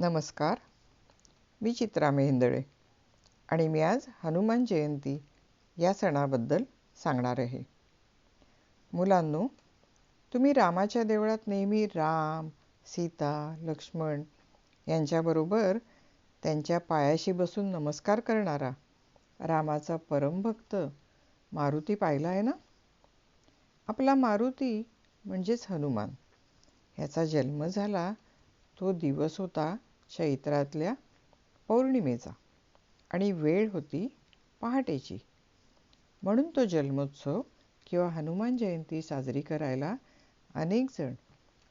नमस्कार मी चित्रा मेहेंदळे आणि मी आज हनुमान जयंती या सणाबद्दल सांगणार आहे. मुलांनो तुम्ही रामाच्या देवळात नेहमी राम सीता लक्ष्मण यांच्याबरोबर त्यांच्या पायाशी बसून नमस्कार करणारा रामाचा परमभक्त मारुती पाहिला आहे ना? आपला मारुती म्हणजेच हनुमान. ह्याचा जन्म झाला तो दिवस होता चैत्रातल्या पौर्णिमेचा. आणि वेळ होती पहाटेची. म्हणून तो जन्मोत्सव किंवा हनुमान जयंती साजरी करायला अनेक जण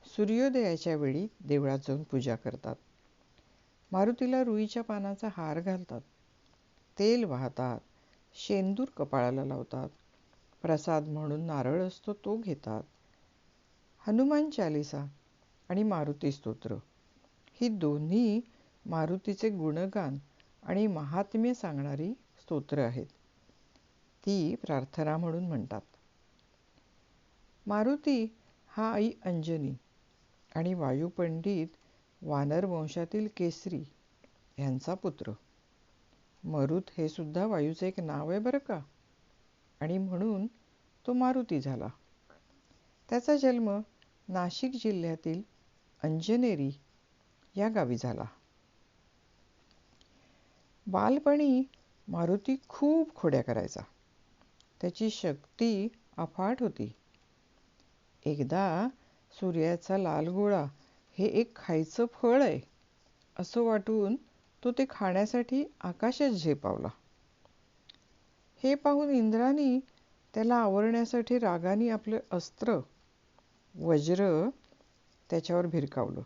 सूर्योदयाच्या वेळी देवळात जाऊन पूजा करतात. मारुतीला रुईच्या पानाचा हार घालतात. तेल वाहतात. शेंदूर कपाळाला लावतात. प्रसाद म्हणून नारळ असतो तो घेतात. हनुमान चालिसा आणि मारुती स्तोत्र. ही दोन्ही मारुतीचे गुणगान आणि महात्म्य सांगणारी स्तोत्र आहेत. ती प्रार्थना म्हणून म्हणतात. मारुती हा आई अंजनी आणि वायुपंडित वानर वंशातील केसरी यांचा पुत्र. मरुत हे सुद्धा वायूचे एक नाव आहे बरं का? आणि म्हणून तो मारुती झाला. त्याचा जन्म नाशिक जिल्ह्यातील अंजनेरी या गावी झाला. बालपणी मारुती खूप खोड्या करायचा. त्याची शक्ती अफाट होती. एकदा सूर्याचा लाल गोळा हे एक खायचं फळ आहे असं वाटून तो ते खाण्यासाठी आकाशात झेपावला. हे पाहून इंद्रानी त्याला आवरण्यासाठी रागाने आपलं अस्त्र वज्र त्याच्यावर भिरकावलं.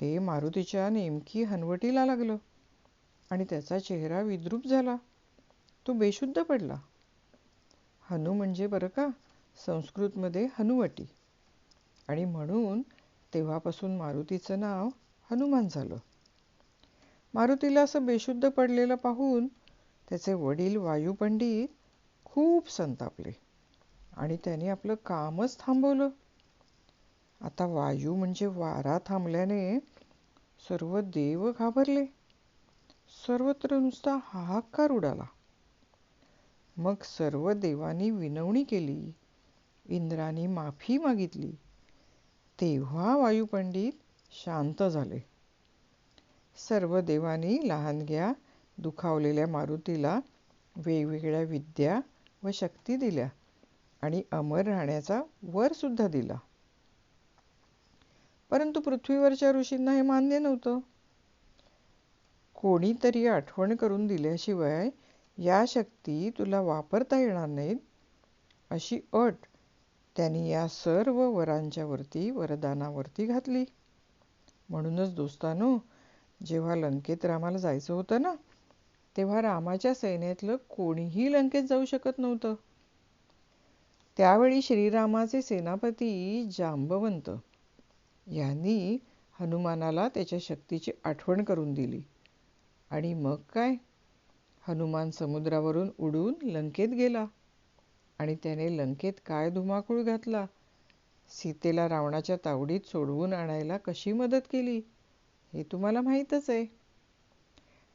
ते मारुतीच्या नेमकी हनवटीला लागलं आणि त्याचा चेहरा विद्रूप झाला. तो बेशुद्ध पडला. हनु म्हणजे बरं का? संस्कृतमध्ये हनुवटी. आणि म्हणून तेव्हापासून मारुतीचं नाव हनुमान झालं. मारुतीला असं बेशुद्ध पडलेलं पाहून त्याचे वडील वायुपंडित खूप संतापले आणि त्याने आपलं कामच थांबवलं. आता वायू म्हणजे वारा थांबल्याने सर्व देव घाबरले. सर्वत्र नुसता हाहाकार उडाला. मग सर्व देवांनी विनवणी केली. इंद्राने माफी मागितली. तेव्हा वायुपंडित शांत झाले. सर्व देवांनी लहानग्या दुखावलेल्या मारुतीला वेगवेगळ्या विद्या व शक्ती दिल्या आणि अमर राहण्याचा वर सुद्धा दिला. परंतु पृथ्वीवरच्या ऋषींना हे मान्य नव्हतं. कोणीतरी आठवण करून दिल्याशिवाय या शक्ती तुला वापरता येणार नाहीत अशी अट त्यांनी या सर्व वरांच्या वरती वरदानावरती घातली. म्हणूनच दोस्तानो जेव्हा लंकेत रामाला जायचं होतं ना तेव्हा रामाच्या सैन्यातलं कोणीही लंकेत जाऊ शकत नव्हतं. त्यावेळी श्रीरामाचे सेनापती जांबवंत यांनी हनुमानाला त्याच्या शक्तीची आठवण करून दिली. आणि मग काय? हनुमान समुद्रावरून उडून लंकेत गेला. आणि त्याने लंकेत काय धुमाकूळ घातला? सीतेला रावणाच्या तावडीत सोडवून आणायला कशी मदत केली? हे तुम्हाला माहीतच आहे.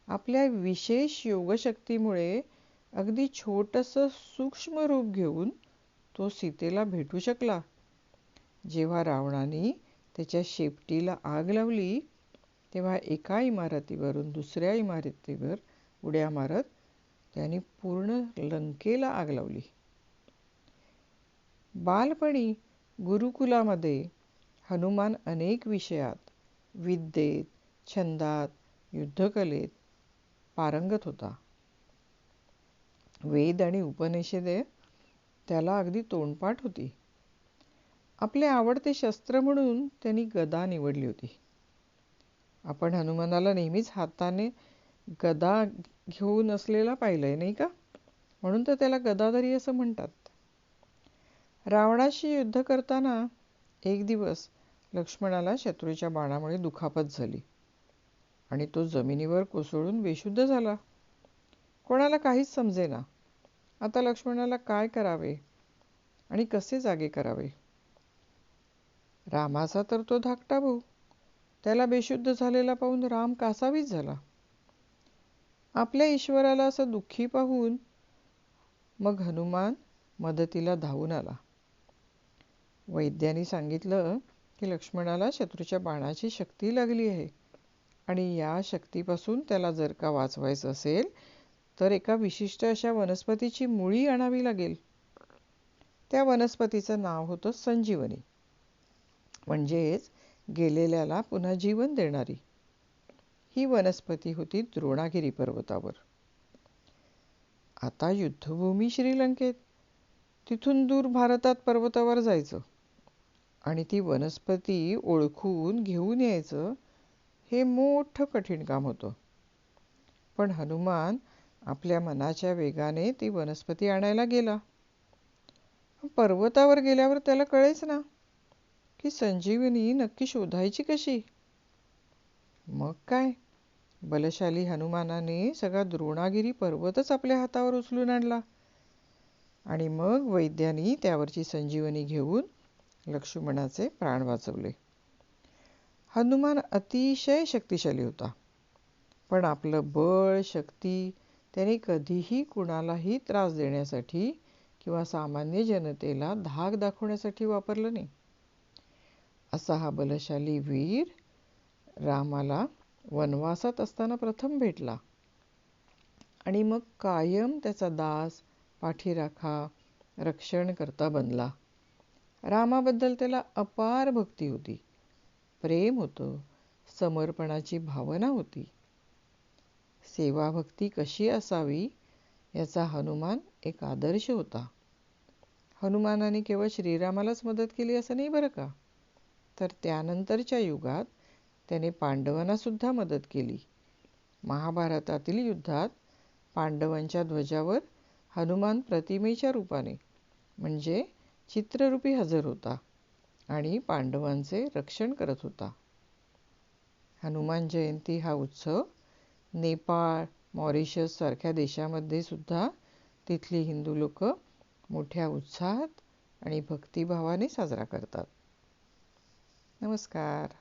आपल्या विशेष योगशक्तीमुळे अगदी छोटंसं सूक्ष्म रूप घेऊन तो सीतेला भेटू शकला. जेव्हा रावणाने त्याच्या शेपटीला आग लावली तेव्हा एका इमारतीवरून दुसऱ्या इमारतीवर उड्या मारत त्यांनी पूर्ण लंकेला आग लावली. बालपणी गुरुकुलामध्ये हनुमान अनेक विषयात विद्येत छंदात युद्धकलेत पारंगत होता. वेद आणि उपनिषदे त्याला अगदी तोंडपाठ होती. आपले आवडते शस्त्र म्हणून त्यांनी गदा निवडली होती. आपण हनुमानाला नेहमीच हाताने गदा घेऊन असलेला पाहिलंय नाही का? म्हणून तर त्याला गदाधरी असं म्हणतात. रावणाशी युद्ध करताना एक दिवस लक्ष्मणाला शत्रूच्या बाणामुळे दुखापत झाली आणि तो जमिनीवर कोसळून बेशुद्ध झाला. कोणाला काहीच समजेना. आता लक्ष्मणाला काय करावे आणि कसे जागे करावे? रामाचा तर तो धाकटा भाऊ. त्याला बेशुद्ध झालेला पाहून राम कासावीच झाला. आपल्या ईश्वराला असं दुःखी पाहून मग हनुमान मदतीला धावून आला. वैद्यानी सांगितलं की लक्ष्मणाला शत्रूच्या बाणाची शक्ती लागली आहे आणि या शक्तीपासून त्याला जर का वाचवायचं असेल तर एका विशिष्ट अशा वनस्पतीची मुळी आणावी लागेल. त्या वनस्पतीचं नाव होतं संजीवनी. म्हणजेच गेलेल्याला पुन्हा जीवन देणारी. ही वनस्पती होती द्रोणागिरी पर्वतावर. आता युद्धभूमी श्रीलंकेत. तिथून दूर भारतात पर्वतावर जायचं. आणि ती वनस्पती ओळखून घेऊन यायचं हे मोठं कठीण काम होतं. पण हनुमान आपल्या मनाच्या वेगाने ती वनस्पती आणायला गेला. पर्वतावर गेल्यावर त्याला कळेच ना. ही संजीवनी नक्की शोधायची कशी? मग काय? बलशाली हनुमानाने सगळा द्रोणागिरी पर्वतच आपल्या हातावर उचलून आणला. आणि मग वैद्यांनी त्यावरची संजीवनी घेऊन लक्ष्मणाचे प्राण वाचवले. हनुमान अतिशय शक्तिशाली होता. पण आपलं बळ शक्ती त्याने कधीही कुणालाही त्रास देण्यासाठी किंवा सामान्य जनतेला धाक दाखवण्यासाठी वापरलं नाही. असा हा बलशाली वीर रामाला वनवासात असताना प्रथम भेटला. आणि मग कायम त्याचा दास पाठीराखा रक्षण करता बनला. रामाबद्दल त्याला अपार भक्ती होती. प्रेम होतं समर्पणाची भावना होती. सेवाभक्ती कशी असावी याचा हनुमान एक आदर्श होता. हनुमानाने केवळ श्रीरामालाच मदत केली असं नाही बरं का? तर त्यानंतरच्या युगात त्याने पांडवांना सुद्धा मदत केली. महाभारतातील युद्धात पांडवांच्या ध्वजावर हनुमान प्रतिमेच्या रूपाने म्हणजे चित्ररूपी हजर होता आणि पांडवांचे रक्षण करत होता. हनुमान जयंती हा उत्सव नेपाळ मॉरिशस सारख्या देशामध्ये सुद्धा तिथली हिंदू लोक मोठ्या उत्साहात आणि भक्तिभावाने साजरा करतात. नमस्कार